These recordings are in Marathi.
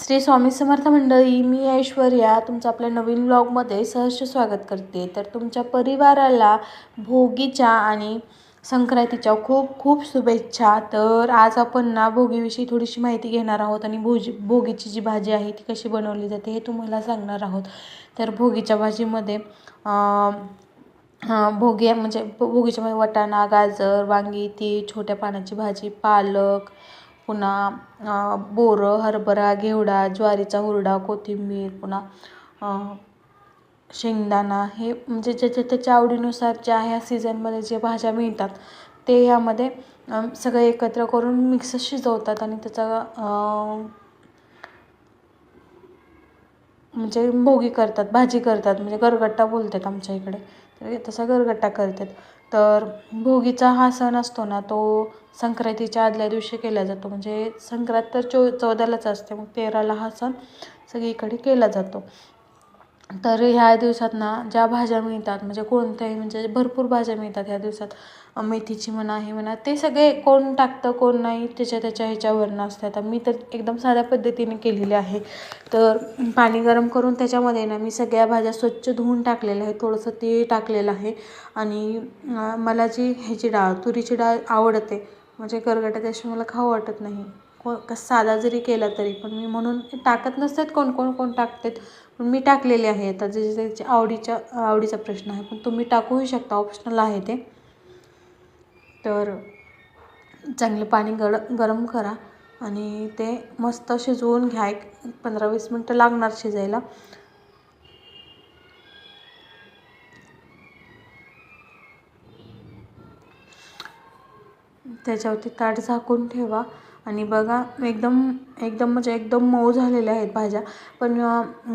श्री स्वामी समर्थ मंडळी मी ऐश्वर्या तुमचं आपल्या नवीन ब्लॉगमध्ये सहर्ष स्वागत करते. तर तुमच्या परिवाराला भोगीच्या आणि संक्रांतीच्या खूप खूप शुभेच्छा. तर आज आपण ना भोगीविषयी थोडीशी माहिती घेणार आहोत आणि भोजी भोगीची जी भाजी आहे ती कशी बनवली जाते हे तुम्हाला सांगणार आहोत. तर भोगीच्या भाजीमध्ये भोगी म्हणजे भोगीच्या वटाणा गाजर वांगी ती छोट्या पानाची भाजी पालक पुन्हा बोरं हरभरा घेवडा ज्वारीचा हुरडा कोथिंबीर पुन्हा शेंगदाणा हे म्हणजे ज्याच्या त्याच्या आवडीनुसार ज्या ह्या सीझनमध्ये जे भाज्या मिळतात ते ह्यामध्ये सगळं एकत्र करून मिक्स शिजवतात आणि त्याचा म्हणजे भोगी करतात भाजी करतात म्हणजे गरगट्टा बोलतात आमच्या इकडे. तर तसा गरगट्टा करतात. तर भोगीचा हा सण असतो ना तो संक्रांतीच्या आदल्या दिवशी केला जातो. म्हणजे संक्रांत तर चो चौदालाच असते मग तेराला हा सण सगळीकडे केला जातो. तर ह्या दिवसात ना ज्या भाज्या मिळतात म्हणजे कोणत्याही म्हणजे भरपूर भाज्या मिळतात ह्या दिवसात. मेथीची म्हणा हे म्हणा ते सगळे कोण टाकतं कोण नाही त्याच्या त्याच्या ह्याच्यावरनं असतं. आता मी तर एकदम साध्या पद्धतीने केलेले आहे. तर पाणी गरम करून त्याच्यामध्ये ना मी सगळ्या भाज्या स्वच्छ धुवून टाकलेल्या आहे थोडंसं ते टाकलेलं आहे. आणि मला जी ह्याची डाळ तुरीची डाळ आवडते म्हणजे गरगटा त्याशिवाय मला खाऊ वाटत नाही. को साधा जरी केला तरी पण मी म्हणून टाकत नसतात कोण कोण कोण टाकतात. पण मी टाकलेले आहे आता जे त्याच्या आवडीच्या आवडीचा प्रश्न आहे पण तुम्ही टाकूही शकता ऑप्शनल आहे ते. तर चांगलं पाणी गड गरम करा आणि ते मस्त शिजवून घ्या. एक पंधरा वीस मिनटं लागणार शिजायला. त्याच्यावरती ताट झाकून ठेवा. आणि बघा एकदम एकदम म्हणजे एकदम मऊ झालेल्या आहेत भाज्या. पण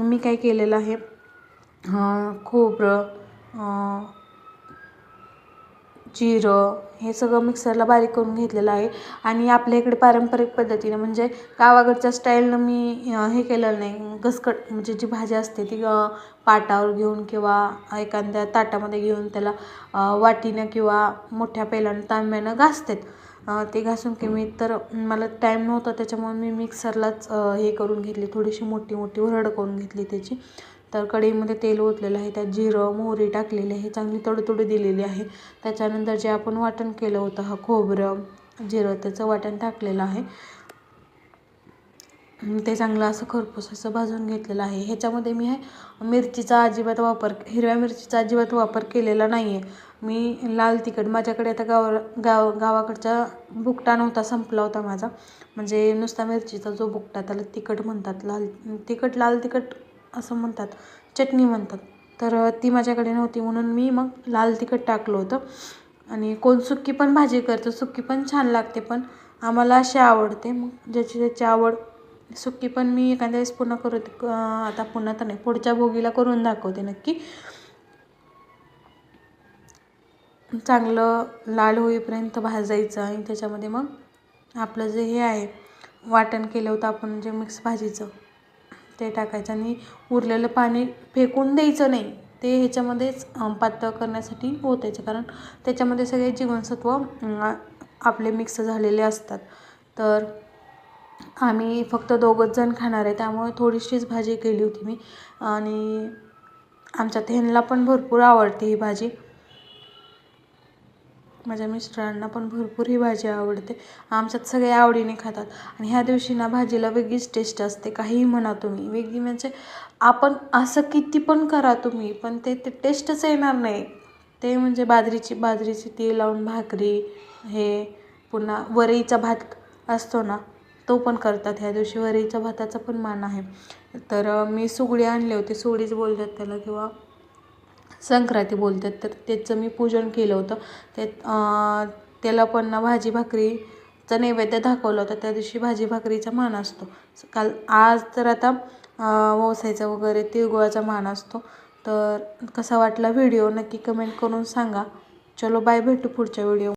मी काय केलेलं आहे खोबरं जिरं हे सगळं मिक्सरला बारीक करून घेतलेलं आहे. आणि आपल्या इकडे पारंपरिक पद्धतीनं म्हणजे गावाकडच्या स्टाईलनं मी हे केलेलं नाही. घसकट म्हणजे जी भाजी असते ती पाटावर घेऊन किंवा एखाद्या ताटामध्ये घेऊन त्याला वाटीनं किंवा मोठ्या पेल्यानं तांब्यानं घासतात. ते घासून की मी तर मला टाईम नव्हता त्याच्यामुळे मी मिक्सरलाच हे करून घेतली. थोडीशी मोठी मोठी हुरड करून घेतली त्याची. तर कढईमध्ये तेल ओतलेलं आहे त्यात जिरं मोहरी टाकलेली आहे चांगली तडतोडी दिलेली आहे. त्याच्यानंतर जे आपण वाटण केलं होतं हा खोबरं जिरं त्याचं वाटण टाकलेलं आहे. ते चांगलं असं खरपूस असं भाजून घेतलेलं आहे. ह्याच्यामध्ये मी आहे मिरचीचा अजिबात वापर हिरव्या मिरचीचा अजिबात वापर केलेला नाही आहे मी लाल तिखट. माझ्याकडे आता गाव गाव गावाकडचा बुकटा नव्हता संपला होता माझा. म्हणजे नुसता मिरचीचा जो बुकटा त्याला तिखट म्हणतात. लाल तिखट लाल तिखट असं म्हणतात. चटणी म्हणतात. तर ती माझ्याकडे नव्हती. म्हणून मी मग लाल तिखट टाकलं होतं. आणि कोण सुक्की पण भाजी करतं सुक्की पण छान लागते पण आम्हाला अशी आवडते. मग ज्याची त्याची आवड सुक्की पण मी एखाद्या वेळेस पुन्हा करत आता पुन्हा तर नाही पुढच्या भोगीला करून दाखवते नक्की. चांगलं लाल होईपर्यंत भाजायचं आणि त्याच्यामध्ये मग आपलं जे हे आहे वाटण केलं होतं आपण जे मिक्स भाजीचं ते टाकायचं आणि उरलेलं पाणी फेकून द्यायचं नाही. ते ह्याच्यामध्येच पातळ करण्यासाठी ओतायचं. कारण त्याच्यामध्ये सगळे जीवनसत्व आपले मिक्स झालेले असतात. तर आम्ही फक्त दोघंच जण खाणार आहे त्यामुळे थोडीशीच भाजी केली होती मी. आणि आमच्या ह्यांना पण भरपूर आवडते ही भाजी. माझ्या मिस्टरांना पण भरपूर ही भाजी आवडते. आमच्यात सगळे आवडीने खातात. आणि ह्या दिवशी ना भाजीला वेगळीच टेस्ट असते. काहीही म्हणा तुम्ही. वेगळी म्हणजे आपण असं किती पण करा तुम्ही पण ते ते टेस्टच येणार नाही. ते म्हणजे बाजरीची बाजरीची तेल लावून भाकरी हे पुन्हा वरईचा भात असतो ना तो पण करतात. ह्या दिवशी वरईच्या भाताचा पण मान आहे. तर मी सुगडी आणले होते. सुगडीच बोलतात त्याला किंवा संक्रांती बोलतात तर त्याचं मी पूजन केलं होतं. ते त्याला पण ना भाजी भाकरीचा नैवेद्य दाखवलं होतं. त्या दिवशी भाजी भाकरीचा मान असतो. काल आज तर आता वसायचा वगैरे तिळगुळाचा मान असतो. तर कसा वाटला व्हिडिओ नक्की कमेंट करून सांगा. चलो बाय भेटू पुढच्या व्हिडिओ